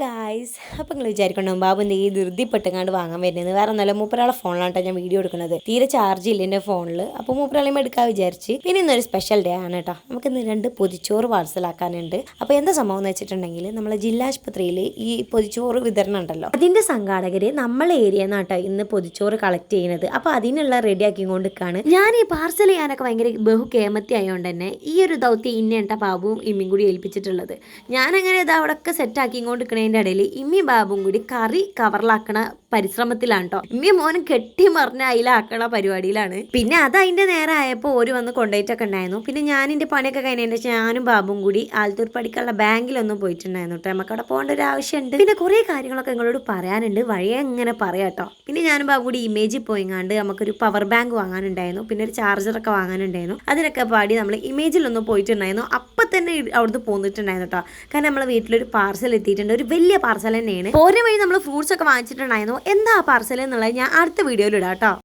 Guys അപ്പം നിങ്ങൾ വിചാരിക്കണം ബാബു എന്ത് ഈ ധൃതിപ്പെട്ടങ്ങാണ്ട് വാങ്ങാൻ വരുന്നത് വേറെ നല്ല മൂപ്പരാളെ ഫോണിലാണ് ഞാൻ വീഡിയോ എടുക്കുന്നത് തീരെ ചാർജ് ഇല്ല എന്റെ ഫോണിൽ അപ്പോൾ മൂപ്പരാളെയും എടുക്കാൻ വിചാരിച്ച്. പിന്നെ ഇന്നൊരു സ്പെഷ്യൽ ഡേ ആണ് കേട്ടോ നമുക്ക് ഇന്ന് രണ്ട് പൊതിച്ചോറ് പാർസലാക്കാനുണ്ട് അപ്പോൾ എന്താ സംഭവം എന്ന് വെച്ചിട്ടുണ്ടെങ്കിൽ നമ്മളെ ജില്ലാശുപത്രിയിൽ ഈ പൊതിച്ചോറ് വിതരണം ഉണ്ടല്ലോ. അതിന്റെ സംഘാടകർ നമ്മളെ ഏരിയ നിന്നാട്ടോ ഇന്ന് പൊതിച്ചോറ് കളക്ട് ചെയ്യുന്നത് അപ്പോൾ അതിനുള്ള റെഡി ആക്കി കൊണ്ടിരിക്കാണ് ഞാൻ ഈ പാർസൽ ചെയ്യാനൊക്കെ ഭയങ്കര ബഹു കേമത്തി ആയതുകൊണ്ട് തന്നെ ഈ ഒരു ദൗത്യം ഇന്നേട്ട ബാബുവും ഇമ്മിയും കൂടി ഏൽപ്പിച്ചിട്ടുള്ളത്. ഞാനങ്ങനെ ഇത് അവിടെ ഒക്കെ സെറ്റ് ആക്കിക്കൊണ്ട് നിൽക്കുന്നതിന്റെ ഇടയിൽ ഇമ്മി ബാബും കൂടി കറി കവറിലാക്കണ പരിശ്രമത്തിലാണ് കേട്ടോ ഇമ്മി മോനും കെട്ടി മറിഞ്ഞ അതിലാക്കണ പരിപാടിയിലാണ്. പിന്നെ അത് അതിന്റെ നേരെ ആയപ്പോൾ ഒരു വന്ന് കൊണ്ടുപോയിട്ടൊക്കെ ഉണ്ടായിരുന്നു. പിന്നെ ഞാൻ പണിയൊക്കെ കഴിഞ്ഞതിന് ശേഷം ഞാനും ബാബും കൂടി ആലത്തൂർ പഠിക്കാനുള്ള ബാങ്കിലൊന്നും പോയിട്ടുണ്ടായിരുന്നു കേട്ടോ നമുക്ക് അവിടെ പോകേണ്ട ഒരു ആവശ്യമുണ്ട്. പിന്നെ കുറേ കാര്യങ്ങളൊക്കെ നിങ്ങളോട് പറയാനുണ്ട്. വഴിയെ എങ്ങനെ പറയാം കേട്ടോ പിന്നെ ഞാനും ബാബു കൂടി ഇമേജിൽ പോയിങ്ങാണ്ട് നമുക്കൊരു പവർ ബാങ്ക് വാങ്ങാനുണ്ടായിരുന്നു. പിന്നെ ഒരു ചാർജറൊക്കെ വാങ്ങാനുണ്ടായിരുന്നു. അതിനൊക്കെ പാടി നമ്മൾ ഇമേജിലൊന്നും പോയിട്ടുണ്ടായിരുന്നു. അപ്പം തന്നെ അവിടുന്ന് പോന്നിട്ടുണ്ടായിരുന്നു കേട്ടോ കാരണം നമ്മളെ വീട്ടിലൊരു പാർസൽ എത്തിയിട്ടുണ്ട്. ഒരു വലിയ പാർസൽ തന്നെയാണ്. ഓരോ വഴി നമ്മൾ ഫ്രൂട്ട്സ് ഒക്കെ വാങ്ങിച്ചിട്ടുണ്ടായിരുന്നു. എന്താ പാർസൽ എന്നുള്ളത് ഞാൻ അടുത്ത വീഡിയോയിൽ ഇടാം കേട്ടോ